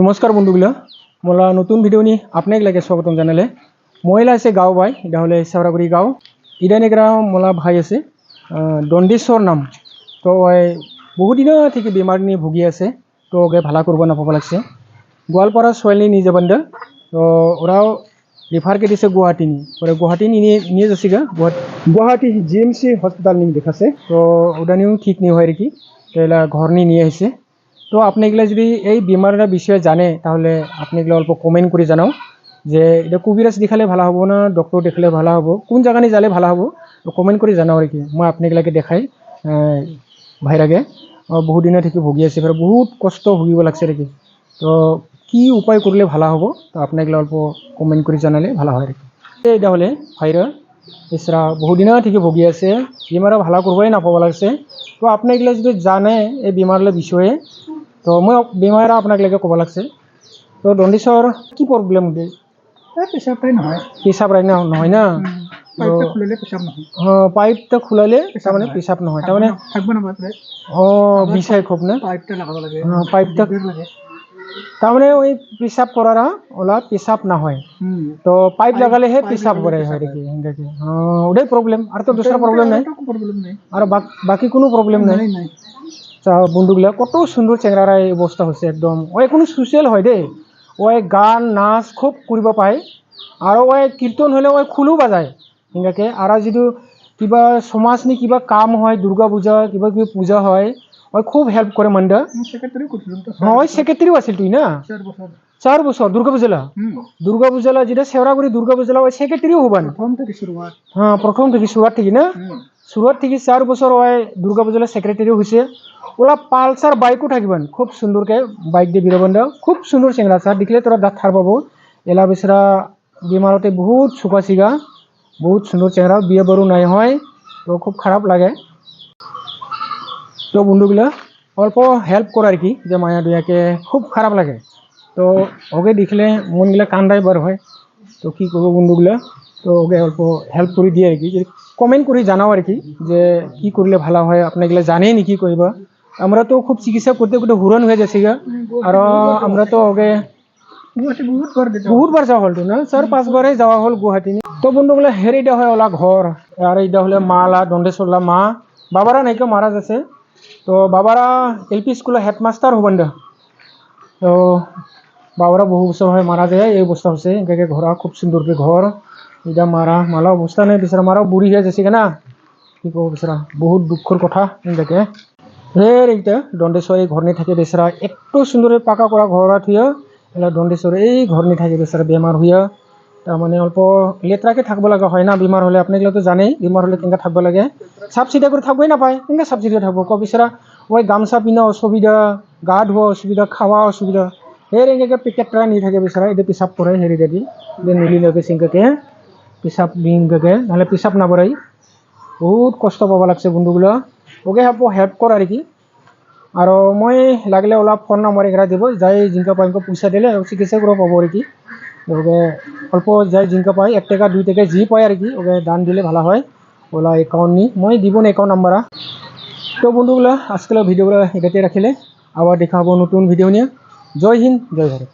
নমস্কাৰ বন্ধুগিলা। মোলা নতুন ভিডিঅ' নি আপনাক লাগে স্বাগতম জানালে। মহিলা আছে গাঁও ভাই এটা হলে সাউরাগুড়ি গাঁও ইদানিগ্রা মোলা ভাই আছে আহ, দণ্ডেশ্বৰ নাম। তো ওই বহুদিনৰ থেকে বেমাৰ নিয়ে ভুগি আছে তো ওকে ভালা করব না পাবা লাগছে। গোৱালপাৰা ছোৱালী নিয়ে যাবেন তো ওরাও রেফারকে দিছে গুয়াহাটি নি। ওরা গুয়াহাটি নিয়ে নিয়ে যাচ্ছে গা Guwahati Guwahati G M C hospital নিয়ে দেখাছে তো ওটা নিয়েও ঠিক নিয়ে হয় আর কি। তো এলা ঘর নিয়ে নিয়ে আসছে তো আপনি এগুলো যদি এই বেমারের বিষয়ে জানে, তাহলে আপনি এগুলো অল্প কমেন্ট করে জানাও যে এটা কবিরাজ দেখালে ভালো হব না ডক্টর দেখালে ভালো হব, কোন জায়গা নিয়ে যালে ভালো হব কমেন্ট করে জানাও আর কি। মই আপনি এগুলাকে দেখাই ভাইরাগে দিনের থেকে ভুগি আছে, এবার বহুত কষ্ট ভুগিব লাগছে আর কি। তো কি উপায় করলে ভালো হব, তো আপনি এগুলো অল্প কমেন্ট করে জানালে ভালো হয় আর কি। এটা হলে ভাইরা এছাড়া বহুদিনের থেকে ভুগি আছে বেমারে ভালো করবোই না পাবো লাগছে। তো আপনি এগুলো যদি জানে এই বেমারের বিষয়ে তো মই বেমাৰ আপোনাক লাগে ক'ব লাগছে তো দণ্ডিছৰ কি প্ৰব্লেম দিয়ে এই পেচাবটাই নহয় পেচাব ৰাইন নহয় না পাইপটা খুলিলে পেচাব নহয় অঁ পাইপটা খোলালে তাৰমানে পেচাব নহয় তাৰমানে থাকব নাপায় অঁ বিচাই খুব না পাইপটা লাগাব লাগে অঁ পাইপটা বের লাগে তাৰমানে ওই পেচাব কৰাৰা ওলা পেচাব নহয় হুম তো পাইপ লাগালেহে পেচাব কৰে হয় দেখি সেনেকৈ অঁ ওটাই প্ৰব্লেম আৰু তো দুসরা প্ৰব্লেম নাই প্রবলেম নেই আৰু বাক- বাকী কোনো প্ৰব্লেম নাই তা বন্ধুগুলা কত সুন্দর চেংরারা এই অবস্থা হচ্ছে একদম। ওই কোনো সোশ্যাল হয় দে ওই গান নাচ খুব কৰিব পায়। আৰু ওই কীৰ্তন হ'লে ওই খোলো বাজায়। এনেকৈ আৰু যিটো কিবা সমাজ নি কিবা কাম হয় দুৰ্গা পূজা কিবা কিবি পূজা হয় ওই খুব হেল্প কৰে মন্দা হ্যাঁ ওই সেক্রেটারিও আছিল তুই না? চার বছর। দুর্গা পূজালা? দুর্গা পূজালা যেটা সেওরাগুড়ি দুর্গা পূজালা ওই সেক্রেটারিও হবান হ্যাঁ প্রথম থেকে শুরুয়াত থেকে না? শুরুয়াত থেকে চার বছর ওই দুর্গা পূজার সেক্রেটারিও হয়েছে ওলা পালসার বাইকও থাকিবেন। খুব সুন্দরকে বাইক দিয়ে বেরোবেন খুব সুন্দর চেংরা স্যার দেখলে তোরা দাঁত থার পাবো এলা বেচারা বেমারতে বহুত চুকা চিগা। বহুত সুন্দর চেংরা বিয়ে বারু নাই হয়। তো খুব খারাপ লাগে। তো বন্ধুগুলা অল্প হেল্প করা আর কি যে মায়া দুয়াকে খুব খারাপ লাগে। তো ওকে দেখলে মনগুলা কান্দাই বার হয়। তো, কি করব বন্ধুগুলা? তো ওকে অল্প হেল্প করে দিয়ে আর কি। কমেন্ট করে, জানাও আর কি, যে কি করলে ভালো হয় আপনাগুলা জানেই নাকি কইবা আমরা তো খুব চিকিৎসা করতে করতে হুরন হয়ে যাচ্ছে গা। আর, আমরা তো ওকে গুয়াহাটি বহুত ঘর দিতে বহুত বার যাওয়া হল না, চার পাঁচবারে যাওয়া হল গুয়াহাটি। তো বন্ধুগুলো, হের এটা হয় ওলা ঘর, আর এইটা হলে মালা দণ্ডেশ্বরলা মা। বাবারা নাইকে মারা যাচ্ছে। তো বাবারা এল পি স্কুলের হেডমাস্টার হবেন দা তো বাবারা বহু বছর হয় মারা যায়, এই অবস্থা হচ্ছে একে ঘর খুব সুন্দরকে ঘর এটা মারা মালা অবস্থা নেই বেচারা মারাও বুড়ি হয়ে যাচ্ছে না কি কব বেচারা বহুত দুঃখর কথা এটাকে ফের এইটা দণ্ডেশ্বর ঘর নিয়ে থাকে বেচারা একটু সুন্দর পাকা করা ঘর থিয়া এলা দণ্ডেশ্বর এই ঘর নিয়ে থাকে বেচারা বেমার হইয়া। তাৰমানে অল্প লেতেৰাকে থাকিব লগা হয় না, বেমাৰ হ'লে আপোনালোকেতো জানেই, বেমাৰ হ'লে কেনেকৈ থাকিব লাগে। চিটা কৰি থাকিবই নাপায়, কেনেকৈ চাফ চিটা থাকিব ক বিচৰা, ঐ গামছা পিন্ধা অসুবিধা, গা ধোৱা অসুবিধা, খাৱা অসুবিধা। সেই এনেকৈ পেকেটৰা নি থাকে বিচৰা এতিয়া পেচাব কৰে, হেৰি দাদি যে নিলিলৈকে চিংকাকে। পেচাব বিংকাকে নহ'লে পেচাব নকৰাই বহুত কষ্ট পাব লাগছে বন্ধুগুলো। ওকে হেল্প হেল্প কৰ আৰু কি আৰু মই লাগিলে অলপ ফোন নম্বৰ এঘাৰ দিব, যাই জিংকা পাইংকা পইচা দিলে চিকিৎসা কৰিব পাব আর কি ওকে, অল্প যাই জিংকা পাই, এক টাকা, দুই টাকা, যি পায় আর কি। ওকে, দান দিলে ভালো হয়। ওলা একাউন্ট নি। মই দিব না একাউন্ট নাম্বার তো বন্ধুগুলো আজকের ভিডিওগুলো এটাতে রাখিলে আবার দেখা হব নতুন ভিডিও নিয়ে। জয় হিন্দ, জয় ভারত